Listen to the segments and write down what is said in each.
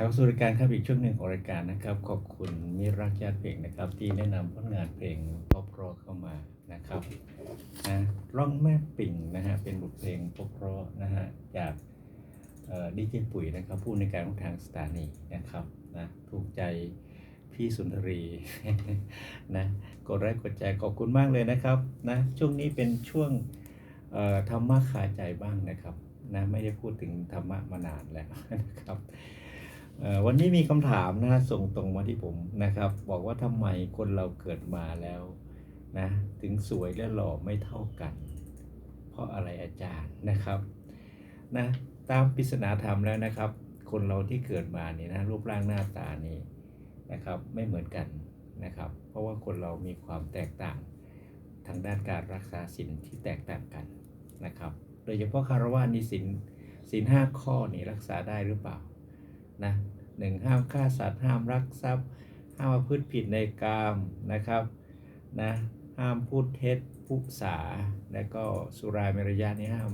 กลับสู่รายการครับอีกช่วงหนึ่งของรายการนะครับ ขอบคุณมิรักญาติเพลงนะครับ ที่แนะนำผลงานเพลงพอเพราะเข้ามานะครับนะร่องแม่ปิ่งนะฮะเป็นบทเพลงพอเพราะนะฮะจากดีเจปุ๋ยนะครับผู้ในการของทางสถานีนะครับนะถูกใจพี่สุนทรีนะกดไลค์กดใจขอบคุณมากเลยนะครับนะช่วงนี้เป็นช่วงธรรมะคาใจบ้างนะครับนะไม่ได้พูดถึงธรรมะมานานแล้วนะครับ วันนี้มีคำถามนะส่งตรงมาที่ผมนะครับ บอกว่าทำไมคนเราเกิดมาแล้วนะถึงสวยและหล่อไม่เท่ากัน เพราะอะไรอาจารย์นะครับนะตามปริศนาธรรมแล้วนะครับ คนเราที่เกิดมาเนี่ยนะรูปร่างหน้าตานี่นะครับไม่เหมือนกันนะครับ เพราะว่าคนเรามีความแตกต่างทางด้านการรักษาศีลที่แตกต่างกันนะครับ โดยเฉพาะคารวะนี่ศีลศีลห้าข้อนี่รักษาได้หรือเปล่า นะหนึ่งห้ามฆ่าสัตว์ห้ามรักทรัพย์ ห้ามพฤติผิดในกามนะครับนะห้ามพูดเท็จพุสาและก็สุราเมรยานี่ห้าม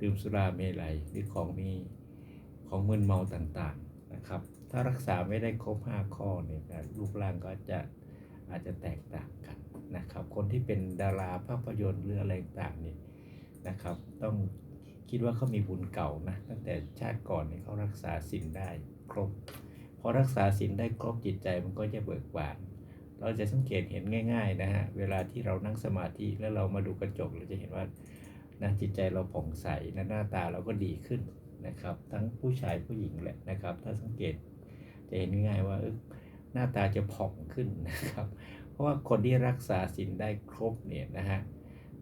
ดื่มสุราเมลัยหรือของมีของมึนเมาต่างๆนะครับ ถ้ารักษาไม่ได้ครบ5ข้อเนี่ยรูปร่างก็จะอาจจะแตกต่างกันนะครับ คนที่เป็นดาราภาพยนตร์หรืออะไรต่างๆนี่นะครับ ต้อง คิดว่าเขามีบุญเก่านะตั้งแต่ชาติก่อนเนี่ยเขารักษาศีลได้ครบพอรักษาศีลได้ครบจิตใจมันก็จะเบิกบานเราจะสังเกตเห็นง่าย ๆ นะฮะเวลาที่เรานั่งสมาธิแล้วเรามาดูกระจกเราจะเห็นว่านะจิตใจเราผ่องใสนะหน้าตาเราก็ดีขึ้นนะครับ ทั้งผู้ชายผู้หญิงแหละนะครับ ถ้าสังเกตจะเห็นง่ายว่าหน้าตาจะผ่องขึ้นนะครับ เพราะว่าคนที่รักษาศีลได้ครบเนี่ยนะฮะ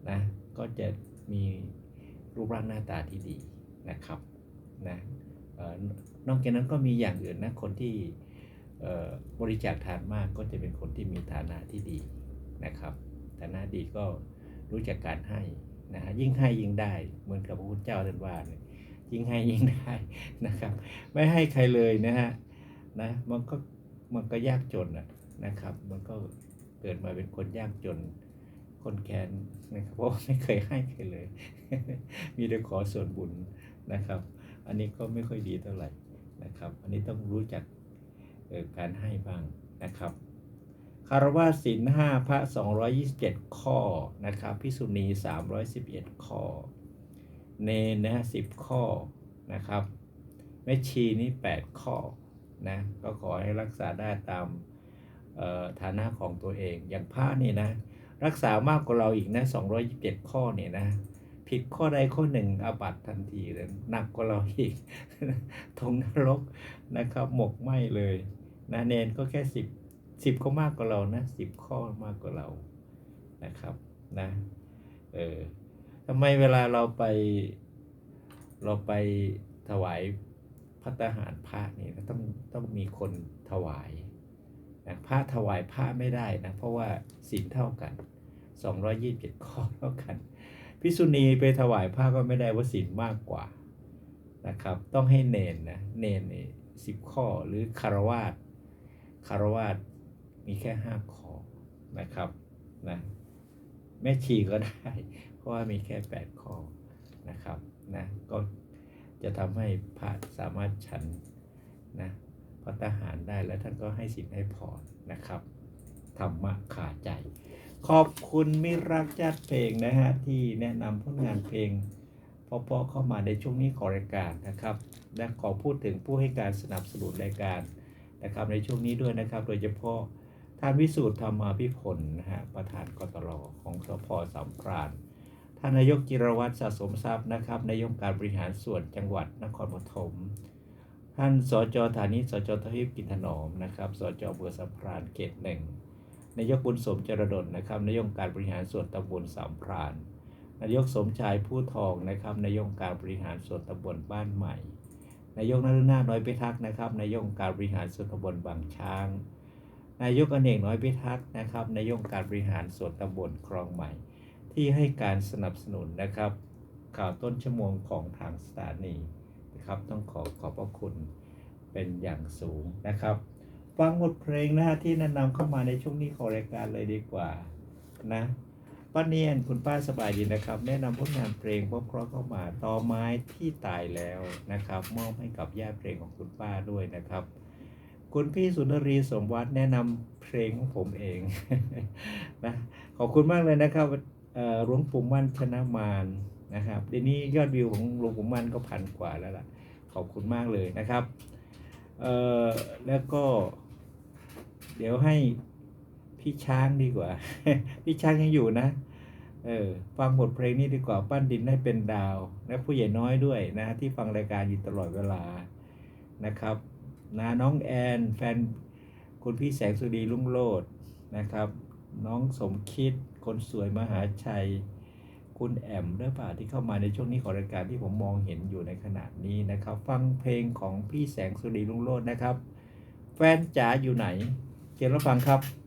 นะก็จะมี รูปร่างหน้าตาที่ดีนะครับนะออนอกจากนั้นก็มีอย่างอื่นนะคนที่บริจาคทานมากก็จะเป็นคนที่มีฐานะที่ดีนะครับฐานะดีก็รู้จักการให้นะฮะยิ่งให้ยิ่งได้เหมือนกับพระพุทธเจ้าท่านว่าเนี่ยยิ่งให้ยิ่งได้นะครับ ไม่ให้ใครเลยนะฮะนะมันก็มันก็ยากจนนะครับ มันก็เกิดมาเป็นคนยากจน คนแค้นนะครับ เพราะไม่เคยให้ใครเลย มีแต่ขอส่วนบุญนะครับ อันนี้ก็ไม่ค่อยดีเท่าไหร่นะครับ อันนี้ต้องรู้จักการให้บ้างนะครับคารวะศีลห้าพระ 227 ข้อนะครับพิสุณี 311 ข้อ เนนะสิบข้อนะครับแม่ชีนี่ 8 ข้อนะก็ขอให้รักษาได้ตามฐานะของตัวเองอย่างพระนี่นะ รักษามากกว่าเราอีกนะ227 ข้อเนี่ยนะ ผิดข้อใดข้อหนึ่งอาบัตทันทีเลยหนักกว่าเราอีกทงนรกนะครับ หมกไหมเลยนะเนนก็แค่สิบสิบก็มากกว่าเรานะสิบข้อมากกว่าเรานะครับนะเออทำไมเวลาเราไป เราไปถวายพัตหารพระนี่ต้องต้องมีคนถวาย นะพระถวายพระไม่ได้นะเพราะว่าศีลเท่ากัน 227 ข้อเท่ากันพิษุณีไปถวายผ้าก็ไม่ได้ว่าศีลมากกว่านะครับ ต้องให้เนนนะเนนนี่สิบข้อหรือคารวาสคารวาสมีแค่ห้าข้อนะครับนะแม่ชีก็ได้ เพราะว่ามีแค่แปดข้อนะครับนะก็จะทำให้พระสามารถฉันนะ พระทหารได้แล้วท่านก็ให้สินให้พรนะครับธรรมะขาใจ ขอบคุณมิรักญาติเพลงนะฮะที่แนะนำผลงานเพลงเพราะๆเข้ามาในช่วงนี้ของรายการนะครับและขอพูดถึงผู้ให้การสนับสนุนรายการนะครับในช่วงนี้ด้วยนะครับ โดยเฉพาะท่านวิสูตรธรรมาพิพลนะฮะประธานกตลของสพสามพรานท่านนายกจิรวัตรสะสมทรัพย์นะครับนายกการบริหารส่วนจังหวัดนครปฐม ท่านสจฐานิสจทวีปกินถนอมนะครับสจเบอสามพรานเขตหนึ่งนายกบุญสมจรดลนะครับนายกการบริหารส่วนตำบลสามพรานนายกสมชายผู้ทองนะครับนายกการบริหารส่วนตำบลบ้านใหม่ นายกนฤนาน้อยพิทักษ์นะครับนายกการบริหารส่วนตำบลบางช้าง นายกอเนกน้อยพิทักษ์นะครับนายกการบริหารส่วนตำบลคลองใหม่ ที่ให้การสนับสนุนนะครับข่าวต้นชั่วโมงของทางสถานี นะครับ ต้องขอขอบพระคุณเป็นอย่างสูงนะครับ ฟังบทเพลงนะฮะที่แนะนำเข้ามาในช่วงนี้ของรายการเลยดีกว่านะป้าเนียนคุณป้าสบายดีนะครับ แนะนำผลงานเพลงเพราะๆเข้ามาต่อไม้ที่ตายแล้วนะครับมอบให้กับญาติเพลงของคุณป้าด้วยนะครับ คุณพี่สุนทรีสมวัฒน์แนะนำเพลงของผมเองนะขอบคุณมากเลยนะครับเอ่อหลวงปู่มั่นชนะมาร นะครับเดี๋ยวนี้ยอดวิวของหลวงปู่มั่นก็พันกว่าแล้วล่ะ ขอบคุณมากเลยนะครับเอ่อแล้วก็ เดี๋ยวให้พี่ช้างดีกว่า พี่ช้างยังอยู่นะเออฟังบทเพลงนี้ดีกว่าปั้นดินให้เป็นดาวและผู้ใหญ่น้อยด้วยนะที่ฟังรายการอยู่ตลอดเวลานะครับนะน้องแอนแฟนคุณพี่แสงสุรีลุ่งโลดนะครับ น้องสมคิดคนสวยมหาชัย คุณแอมหรือเปล่าที่เข้ามาในช่วงนี้ของรายการที่ผมมองเห็นอยู่ในขณะนี้นะครับ ฟังเพลงของพี่แสงสุรีลุงโลดนะครับ แฟนจ๋าอยู่ไหนเชิญรับฟังครับ